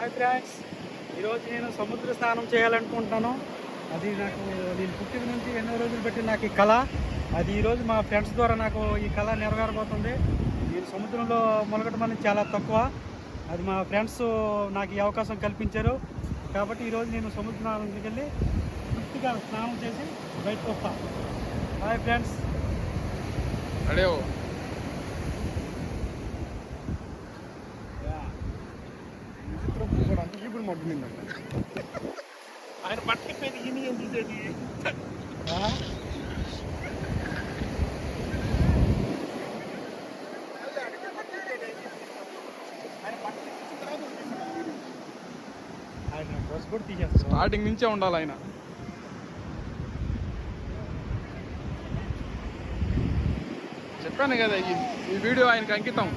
Hi friends. ఈరోజు నేను సముద్ర స్నానం చేయాలనుకుంటున్నాను. అది నాకు నేను పుట్టిన నుంచి ఎన్నో రోజులు పెట్టి నాకు ఈ కళ. అది ఈరోజు మా ఫ్రెండ్స్ ద్వారా నాకు ఈ కళ నెరవేరబోతుంది. నేను సముద్రంలో మునగటం అనేది చాలా తక్కువ. అది మా ఫ్రెండ్స్ నాకు ఈ అవకాశం కల్పించారు. కాబట్టి ఈరోజు నేను సముద్ర స్నానంకి వెళ్ళి తృప్తిగా స్నానం చేసి బయటకు వస్తాను హాయ్ ఫ్రెండ్స్. అడే మగ్గింది ఆయన పట్టుకు మీద ఇన్ని ఏం తీసేది స్టార్టింగ్ నుంచే ఉండాలి ఆయన. చెప్పాను కదా ఈ ఈ వీడియో ఆయనకి అంకితం.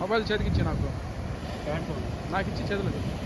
మొబైల్ చేతికి ఇచ్చి నాకు. నాకు ఇచ్చి చేతులు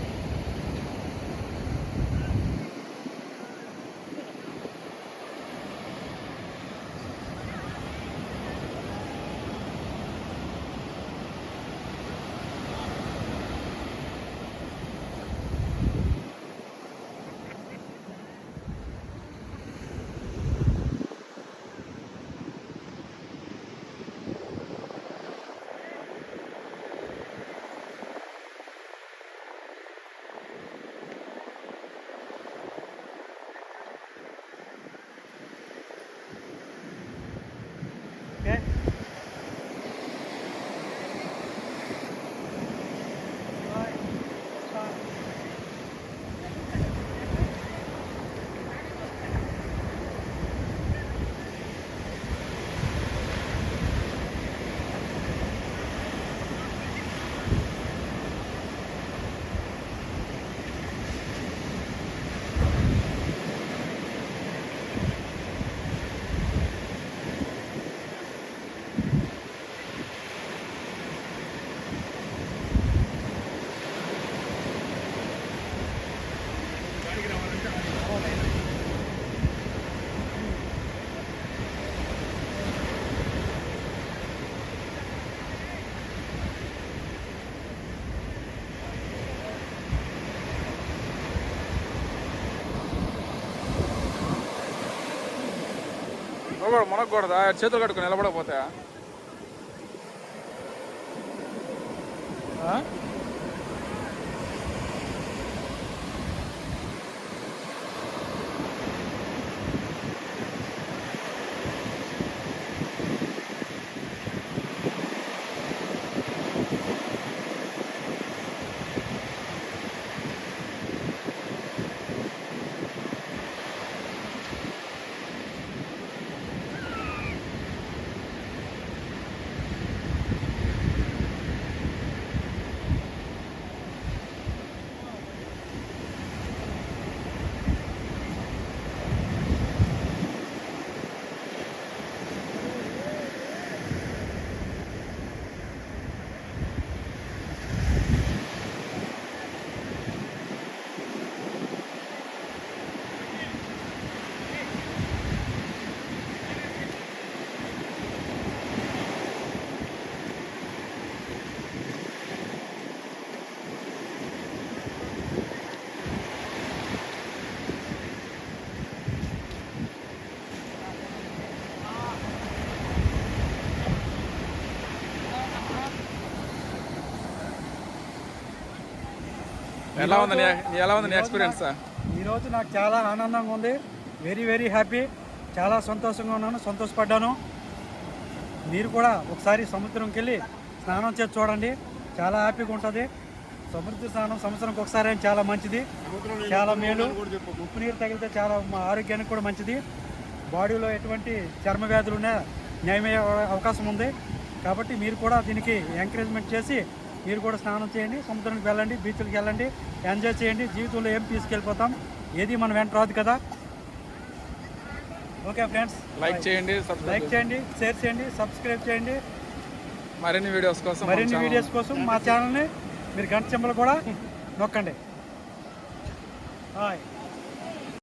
కూడా మునగకూడదా? చేతులు కట్టుకుని నిలబడకపోతే? ఎలా ఉంది ఎలా ఉంది ఎక్స్పీరియన్స్ ఈరోజు నాకు చాలా ఆనందంగా ఉంది. వెరీ వెరీ హ్యాపీ చాలా సంతోషంగా ఉన్నాను సంతోషపడ్డాను. మీరు కూడా ఒకసారి సముద్రంకి వెళ్ళి స్నానం చేసి చూడండి. చాలా హ్యాపీగా ఉంటుంది. సముద్ర స్నానం సంవత్సరంకి ఒకసారి చాలా మంచిది. చాలా మేలు. ఉప్పు నీరు తగిలితే చాలా మా ఆరోగ్యానికి కూడా మంచిది. బాడీలో ఎటువంటి చర్మ వ్యాధులు ఉన్నా న్యాయమయ్యే అవకాశం ఉంది. కాబట్టి మీరు కూడా దీనికి ఎంకరేజ్మెంట్ చేసి మీరు కూడా స్నానం చేయండి సముద్రానికి వెళ్ళండి బీచ్లకు వెళ్ళండి ఎంజాయ్ చేయండి జీవితంలో ఏం తీసుకెళ్ళిపోతాం ఏది మన వెంట రాదు కదా. Okay friends. లైక్ చేయండి లైక్ చేయండి. షేర్ చేయండి సబ్స్క్రైబ్ చేయండి. మరిన్ని వీడియోస్ కోసం మరిన్ని వీడియోస్ కోసం మా ఛానల్ని మీరు గంట సింబల్ కూడా నొక్కండి. హాయ్